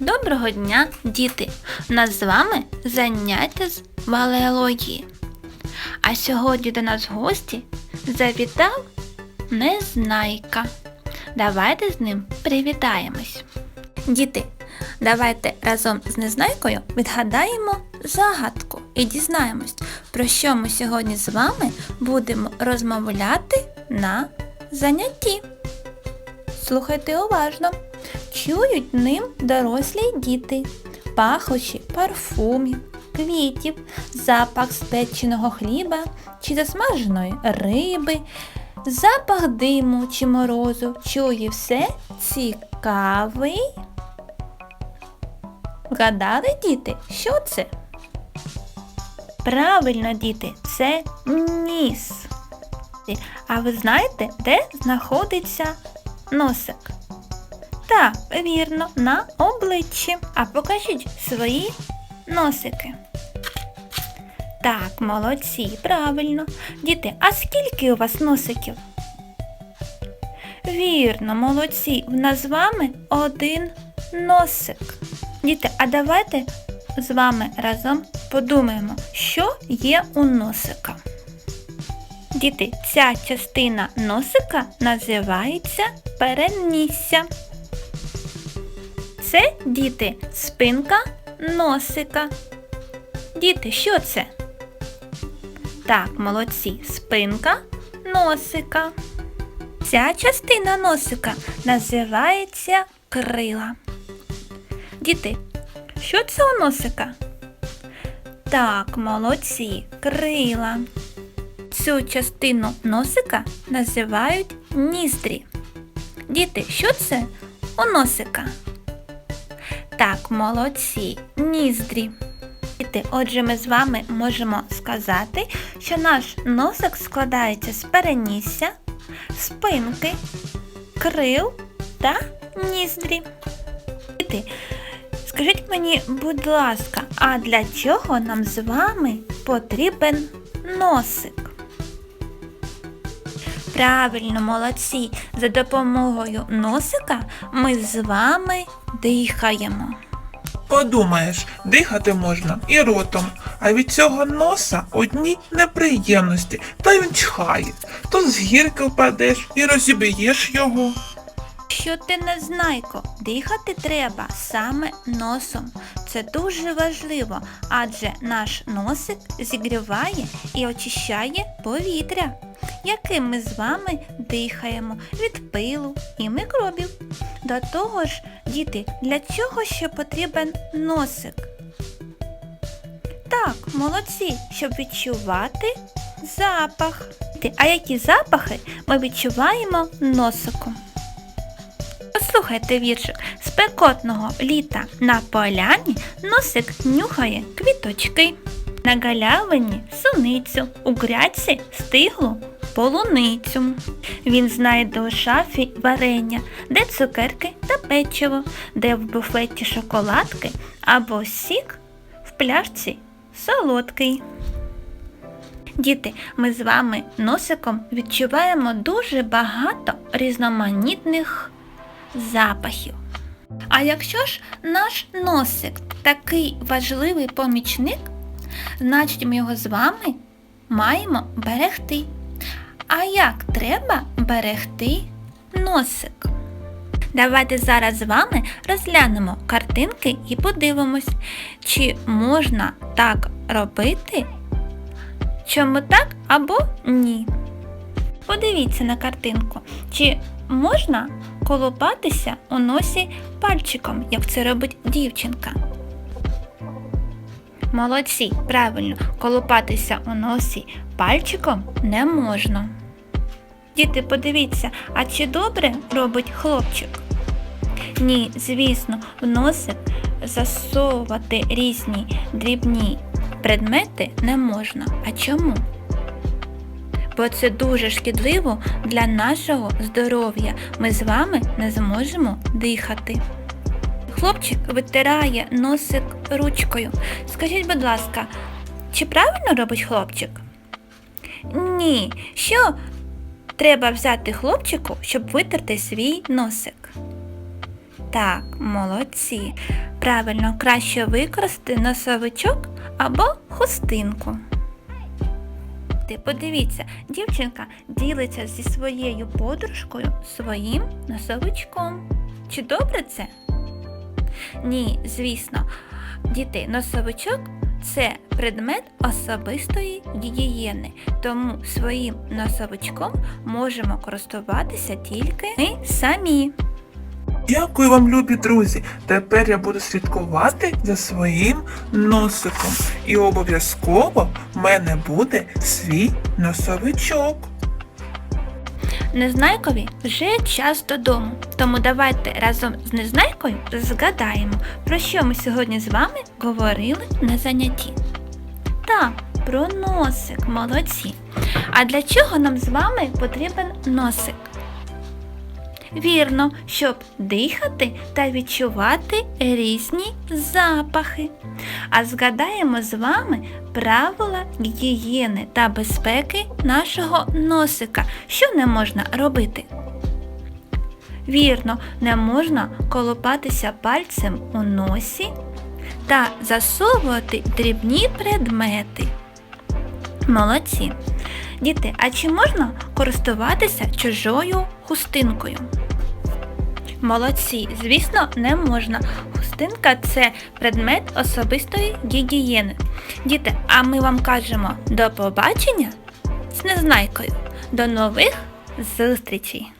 Доброго дня, діти! Нас з вами заняття з валеології. А сьогодні до нас в гості завітав Незнайка. Давайте з ним привітаємось. Діти, давайте разом з Незнайкою відгадаємо загадку і дізнаємось, про що ми сьогодні з вами будемо розмовляти на занятті. Слухайте уважно. Чують ним дорослі діти, пахощі парфумів, квітів, запах спеченого хліба чи засмаженої риби, запах диму чи морозу. Чує все цікавий. Вгадали, діти, що це? Правильно, діти, це ніс. А ви знаєте, де знаходиться носик? Так, вірно, на обличчі. А покажіть свої носики. Так, молодці, правильно. Діти, а скільки у вас носиків? Вірно, молодці. В нас з вами один носик. Діти, а давайте з вами разом подумаємо, що є у носика. Діти, ця частина носика називається перенісся. Це, діти, спинка носика. Діти, що це? Так, молодці, спинка носика. Ця частина носика називається крила. Діти, що це у носика? Так, молодці, крила. Цю частину носика називають ніздрі. Діти, що це у носика? Так, молодці, ніздрі. Отже, ми з вами можемо сказати, що наш носик складається з перенісся, спинки, крил та ніздрі. Скажіть мені, будь ласка, а для чого нам з вами потрібен носик? Правильно, молодці. За допомогою носика ми з вами дихаємо. Подумаєш, дихати можна і ротом, а від цього носа одні неприємності, та й він чхає. То з гірки впадеш і розіб'єш його. Що ти не знайко, дихати треба саме носом. Це дуже важливо, адже наш носик зігріває і очищає повітря, яким ми з вами дихаємо від пилу і мікробів. До того ж, діти, для чого ще потрібен носик? Так, молодці, щоб відчувати запах. А які запахи ми відчуваємо носиком? Послухайте віршик. Спекотного літа на поляні носик нюхає квіточки. На галявині суницю, у грядці стиглу полуницю. Він знайде у шафі варення, де цукерки та печиво, де в буфеті шоколадки або сік в пляшці солодкий. Діти, ми з вами носиком відчуваємо дуже багато різноманітних запахів. А якщо ж наш носик такий важливий помічник, значить ми його з вами маємо берегти. А як треба берегти носик? Давайте зараз з вами розглянемо картинки і подивимось, чи можна так робити, чому так або ні. Подивіться на картинку, чи можна колупатися у носі пальчиком, як це робить дівчинка. Молодці, правильно, колупатися у носі пальчиком не можна. Діти, подивіться, а чи добре робить хлопчик? Ні, звісно, в носик засовувати різні дрібні предмети не можна. А чому? Бо це дуже шкідливо для нашого здоров'я. Ми з вами не зможемо дихати. Хлопчик витирає носик ручкою. Скажіть, будь ласка, чи правильно робить хлопчик? Ні. Що треба взяти хлопчику, щоб витерти свій носик? Так, молодці. Правильно, краще використати носовичок або хустинку. Ти подивіться, дівчинка ділиться зі своєю подружкою своїм носовичком. Чи добре це? Ні, звісно. Діти, носовичок це предмет особистої гігієни, тому своїм носовичком можемо користуватися тільки ми самі. Дякую вам, любі друзі. Тепер я буду слідкувати за своїм носиком. І обов'язково в мене буде свій носовичок. Незнайкові вже час додому, тому давайте разом з Незнайкою згадаємо, про що ми сьогодні з вами говорили на занятті. Так, про носик, молодці. А для чого нам з вами потрібен носик? Вірно, щоб дихати та відчувати різні запахи. А згадаємо з вами правила гігієни та безпеки нашого носика. Що не можна робити? Вірно, не можна колопатися пальцем у носі та засовувати дрібні предмети. Молодці. Діти, а чи можна користуватися чужою хустинкою? Молодці, звісно, не можна. Хустинка це предмет особистої гігієни. Діти, а ми вам кажемо до побачення з незнайкою. До нових зустрічей!